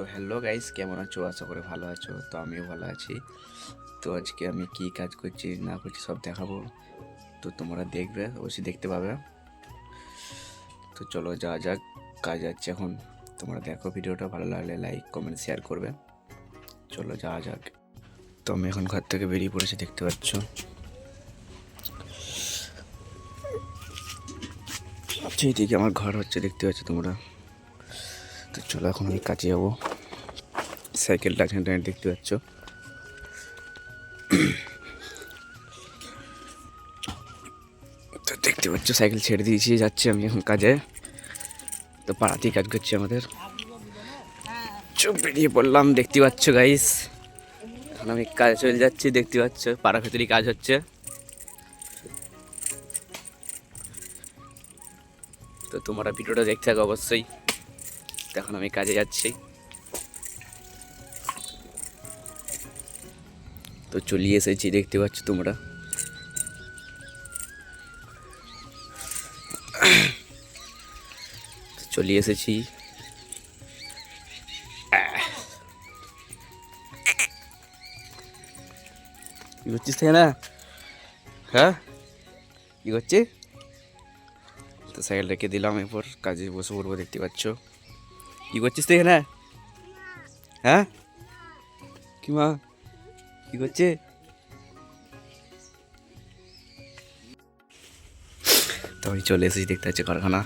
তো hello guys কেমন আছো? আশা করে ভালো আছো, তো আমিও ভালো আছি। তো আজকে আমি কি কাজ করছি, না করছি সব দেখাবো। তো তোমরা দেখবে, অবশ্যই দেখতে পাবে। তো চলো যা যাক, কাজ যাচ্ছে এখন। তোমরা দেখো ভিডিওটা, ভালো লাগলে লাইক কমেন্ট শেয়ার করবে। চলো যা যাক। তো আমি এখন ঘর থেকে বেরিয়ে পড়েছি, দেখতে পাচ্ছ। এইদিকে আমার ঘর হচ্ছে, দেখতে পাচ্ছ তোমরা। তো চলো এখন আমি কাজে যাব। সাইকেলটা এখানে দাঁড়িয়ে দেখতে পাচ্ছ। তো দেখতে পাচ্ছ, সাইকেল ছেড়ে দিয়েছি যাচ্ছি আমি এখন কাজে। তো পাড়াতেই কাজ করছি আমাদের। চুপ বেরিয়ে পড়লাম, দেখতে পাচ্ছ গাইস এখন আমি কাজে চলে যাচ্ছি, দেখতে পাচ্ছ, পাড়া ভেতরেই কাজ হচ্ছে। তো তোমরা ভিডিওটা দেখতে থাকো অবশ্যই। এখন আমি কাজে যাচ্ছি। তো চলিয়ে এসেছি দেখতে পাচ্ছ তোমরা তো চলিয়ে এসেছি কি করছিস থেকে না হ্যাঁ কি করছিস তো সাইকেল রেখে দিলাম এরপর কাজে বসে পড়ব দেখতে পাচ্ছ কি করছিস তুই এখানে হ্যাঁ কি মা কি করছে? তো আমি চলে এসেছি, দেখতে পাচ্ছি কারখানা।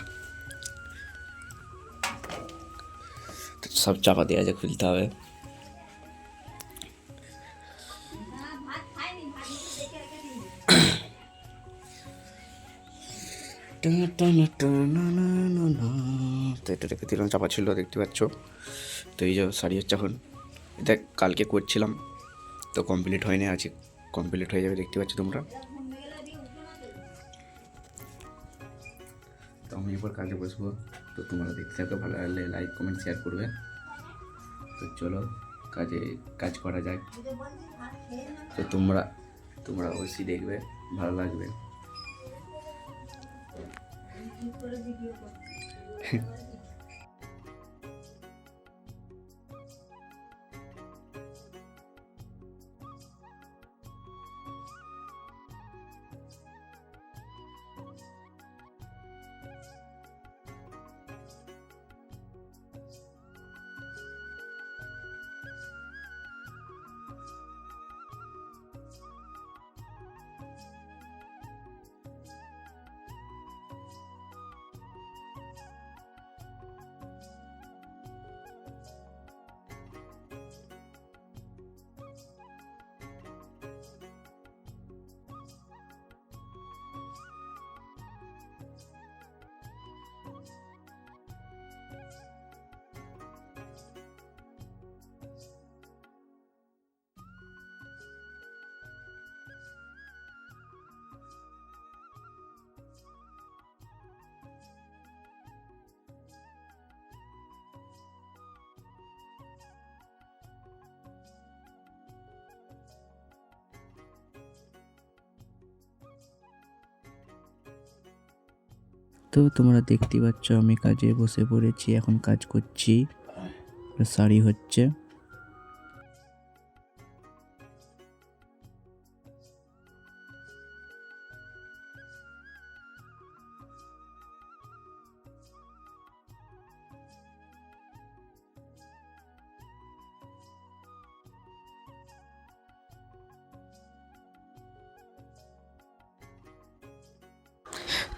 সব চাপা দিয়ে আছে, খুলতে হবে। তো এটা চাপা ছিল, দেখতে পাচ্ছ। তো এই যে শাড়ি হচ্ছে এখন। এটা কালকে করছিলাম। তো কমপ্লিট হয়নি আছে কমপ্লিট হয়ে যাবে দেখতে পাচ্ছ তোমরা। তো আমি এবার কাজে বসবো তো তোমরা দেখতে থাকো ভালো লাগলে লাইক কমেন্ট শেয়ার করবে। তো চলো কাজে কাজ করা যাক। তো তোমরা তোমরা অবশ্যই দেখবে ভালো লাগবে। তো তোমরা দেখতে পাচ্ছ আমি কাজে বসে পড়েছি এখন কাজ করছি। শাড়ি হচ্ছে।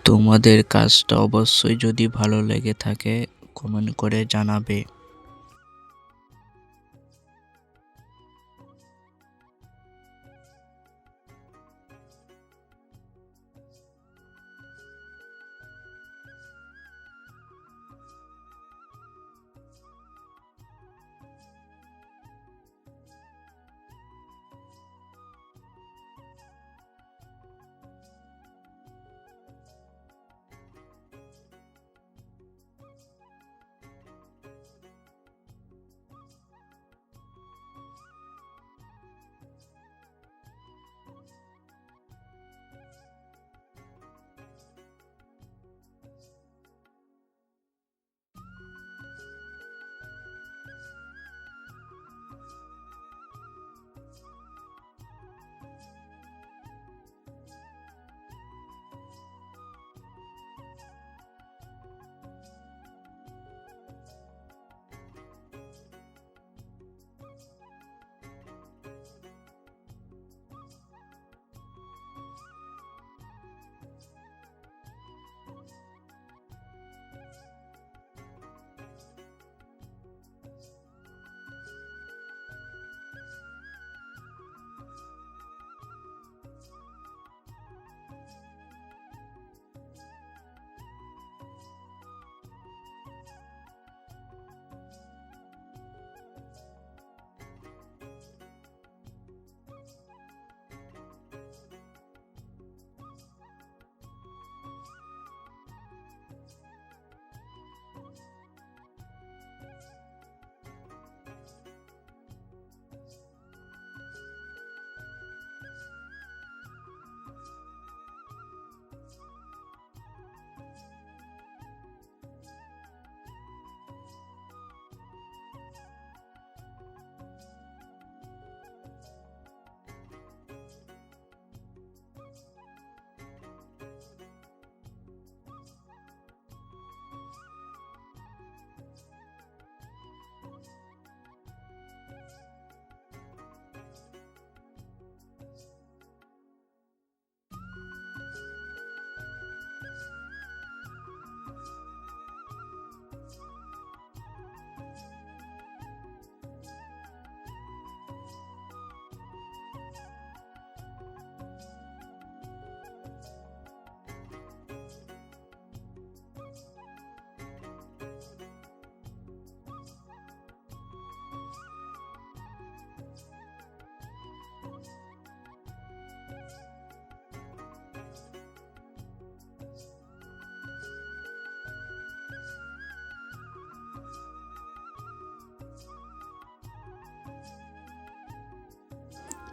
তোমাদের কাজটা অবশ্যই যদি ভালো লেগে থাকে কমেন্ট করে জানাবে।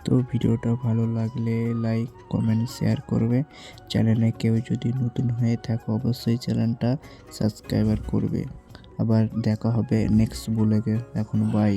তো ভিডিওটা ভালো লাগলে লাইক, কমেন্ট, শেয়ার করবে। চ্যানেলে কেউ যদি নতুন হয়ে থাকে, অবশ্যই চ্যানেলটা সাবস্ক্রাইবার করবে। আবার দেখা হবে নেক্সট ব্লগে। এখন বাই